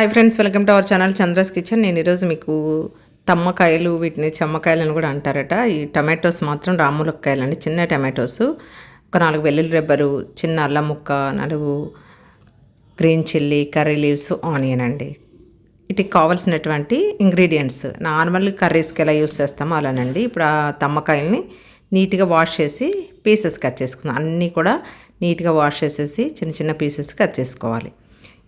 Hi friends welcome to our channel Chandra's kitchen నేను ఈరోజు మీకు తమ్మకాయలు వీటిని చెమ్మకాయలు అని కూడా అంటారట. ఈ టమాటోస్ మాత్రం రాములక్కాయలు అండి చిన్న టమాటోస్. ఒక నాలుగు వెల్లుల్లి రెబ్బరు చిన్న అల్లం ముక్క నాలుగు green chilli curry leaves onion అండి. వీటికి కావాల్సినటువంటి ఇంగ్రీడియంట్స్. నార్మల్ కర్రీస్కి ఎలా యూస్ చేస్తామో అలానండి. ఇప్పుడు ఆ తమ్మకాయల్ని నీట్గా వాష్ చేసి పీసెస్ కట్ చేసుకుందాం. అన్నీ కూడా నీట్గా వాష్ చేసేసి చిన్న చిన్న పీసెస్ కట్ చేసుకోవాలి.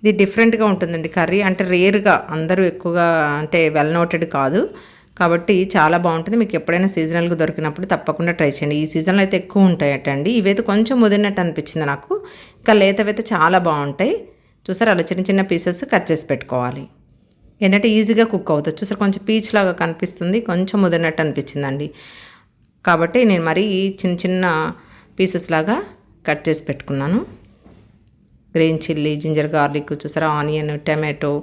ఇది డిఫరెంట్గా ఉంటుందండి. కర్రీ అంటే రేర్గా అందరూ ఎక్కువగా అంటే వెల్ నోటెడ్ కాదు. కాబట్టి చాలా బాగుంటుంది. మీకు ఎప్పుడైనా సీజనల్గా దొరికినప్పుడు తప్పకుండా ట్రై చేయండి. ఈ సీజన్లో అయితే ఎక్కువ ఉంటాయటండి. ఇవైతే కొంచెం ముదిరినట్టు అనిపించింది నాకు. ఇంకా లేతవైతే చాలా బాగుంటాయి. చూసారు? అలా చిన్న చిన్న పీసెస్ కట్ చేసి పెట్టుకోవాలి. ఏంటంటే ఈజీగా కుక్ అవుతుంది. చూసారు? కొంచెం పీచ్ లాగా కనిపిస్తుంది. కొంచెం ముదిరినట్టు అనిపించిందండి. కాబట్టి నేను మరీ చిన్న చిన్న పీసెస్ లాగా కట్ చేసి పెట్టుకున్నాను. గ్రీన్ చిల్లీ జింజర్ గార్లిక్ చూసారా? Onion tomato.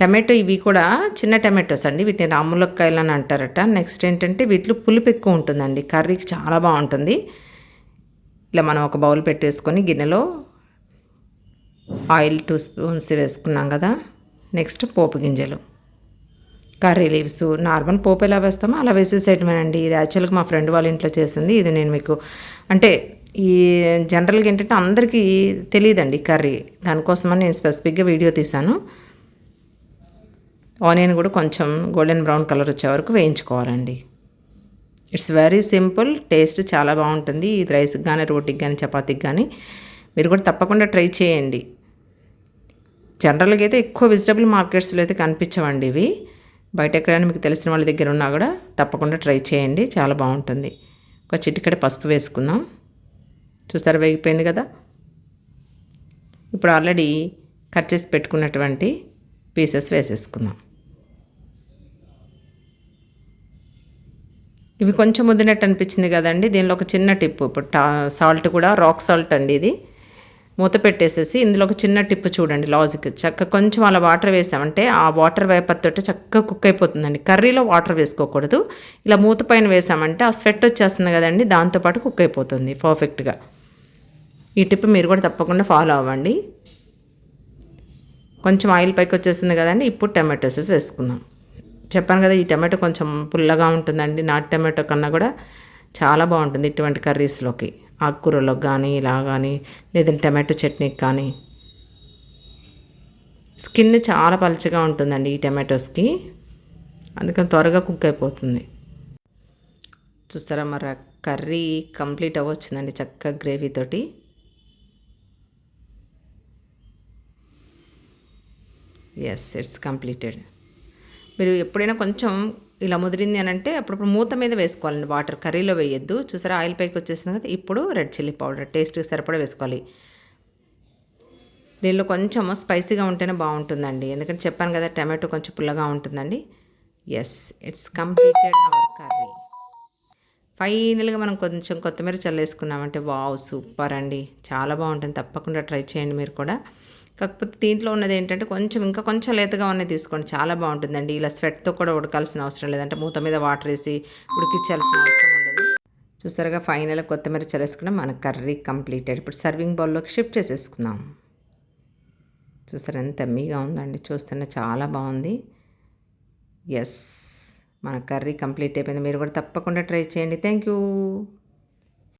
టమాటో ఇవి కూడా చిన్న టమాటోస్ అండి. వీటిని రాములక్కాయలు అని అంటారట. నెక్స్ట్ ఏంటంటే వీటిలో పులుపు ఎక్కువ ఉంటుందండి. కర్రీకి చాలా బాగుంటుంది. ఇలా మనం ఒక బౌల్ పెట్టేసుకొని గిన్నెలో ఆయిల్ టూ స్పూన్స్ వేసుకున్నాం కదా. నెక్స్ట్ పోపు గింజలు. Curry leaves. నార్మల్ పోపు ఎలా వేస్తామో అలా వేసేసేయటమేనండి. ఇది యాక్చువల్గా మా ఫ్రెండ్ వాళ్ళ ఇంట్లో చేసింది. ఇది నేను మీకు అంటే ఈ జనరల్గా ఏంటంటే అందరికీ తెలియదండి కర్రీ. దానికోసమని నేను స్పెసిఫిక్గా వీడియో తీశాను. ఆనియన్ కూడా కొంచెం గోల్డెన్ బ్రౌన్ కలర్ వచ్చే వరకు వేయించుకోవాలండి. ఇట్స్ వెరీ సింపుల్ టేస్ట్ చాలా బాగుంటుంది. ఇది రైస్కి కానీ రోటీకి కానీ చపాతీకి కానీ మీరు కూడా తప్పకుండా ట్రై చేయండి. జనరల్గా అయితే ఎక్కువ వెజిటబుల్ మార్కెట్స్లో అయితే కనిపించవండి ఇవి. బయట ఎక్కడైనా మీకు తెలిసిన వాళ్ళ దగ్గర ఉన్నా కూడా తప్పకుండా ట్రై చేయండి. చాలా బాగుంటుంది. ఒక చిటికడ పసుపు వేసుకుందాం. చూస్తారు? వేగిపోయింది కదా. ఇప్పుడు ఆల్రెడీ కట్ చేసి పెట్టుకున్నటువంటి పీసెస్ వేసేసుకుందాం. ఇవి కొంచెం ముద్దినట్టు అనిపించింది కదండి. దీనిలో ఒక చిన్న టిప్ ఇప్పుడు టా సాల్ట్ కూడా రాక్ సాల్ట్ అండి ఇది. మూత పెట్టేసేసి ఇందులో ఒక చిన్న టిప్ చూడండి లాజిక్. చక్క కొంచెం అలా వాటర్ వేసామంటే ఆ వాటర్ వేపర్ తోటి చక్కగా కుక్ అయిపోతుందండి. కర్రీలో వాటర్ వేసుకోకూడదు. ఇలా మూత పైన వేసామంటే ఆ స్వెట్ వచ్చేస్తుంది కదండి. దాంతోపాటు కుక్ అయిపోతుంది పర్ఫెక్ట్గా. ఈ టిప్ మీరు కూడా తప్పకుండా ఫాలో అవ్వండి. కొంచెం ఆయిల్ పైకి వచ్చేసింది కదండి ఇప్పుడు టమాటోస్ వేసుకుందాం. చెప్పాను కదా ఈ టమాటో కొంచెం పుల్లగా ఉంటుందండి నాటు టమాటో కన్నా కూడా చాలా బాగుంటుంది ఇటువంటి కర్రీస్లోకి. ఆకుకూరలోకి కానీ ఇలా కానీ లేదంటే టమాటో చట్నీకి కానీ. స్కిన్ చాలా పలుచగా ఉంటుందండి ఈ టమాటోస్కి. అందుకని త్వరగా కుక్ అయిపోతుంది. చూస్తారా మరి కర్రీ కంప్లీట్ అవ్వచ్చిందండి చక్కగా గ్రేవీతోటి ఎస్ ఇట్స్ కంప్లీటెడ్ మీరు ఎప్పుడైనా కొంచెం ఇలా ముదిరింది అని అంటే అప్పుడప్పుడు మూత మీద వేసుకోవాలండి. వాటర్ కర్రీలో వేయొద్దు. చూసారా ఆయిల్ పైకి వచ్చేసింది కదా ఇప్పుడు రెడ్ చిల్లీ పౌడర్ టేస్ట్కి సరిపడా వేసుకోవాలి. దీనిలో కొంచెం స్పైసీగా ఉంటేనే బాగుంటుందండి. ఎందుకంటే చెప్పాను కదా టమాటో కొంచెం పుల్లగా ఉంటుందండి. Yes it's completed our curry ఫైనల్గా మనం కొంచెం కొత్తిమీర చల్లేసుకున్నామంటే వావ్ సూపర్ అండి. చాలా బాగుంటుంది. తప్పకుండా ట్రై చేయండి మీరు కూడా. కాకపోతే దీంట్లో ఉన్నది ఏంటంటే కొంచెం ఇంకా కొంచెం లేతగా ఉన్నది తీసుకోండి. చాలా బాగుంటుందండి. ఇలా స్వెట్తో కూడా ఉడకాల్సిన అవసరం లేదంటే మూత మీద వాటర్ వేసి ఉడికించాల్సిన అవసరం ఉండదు. చూసారుగా ఫైనల్ కొత్తిమీర చల్లేసుకున్నాం. మన కర్రీ కంప్లీటెడ్. ఇప్పుడు సర్వింగ్ బౌల్లోకి షిఫ్ట్ చేసేసుకుందాం. చూసారు ఎంత ఎమ్మీగా ఉందండి. చూస్తుంటే చాలా బాగుంది. ఎస్ మన కర్రీ కంప్లీట్ అయిపోయింది. మీరు కూడా తప్పకుండా ట్రై చేయండి. Thank you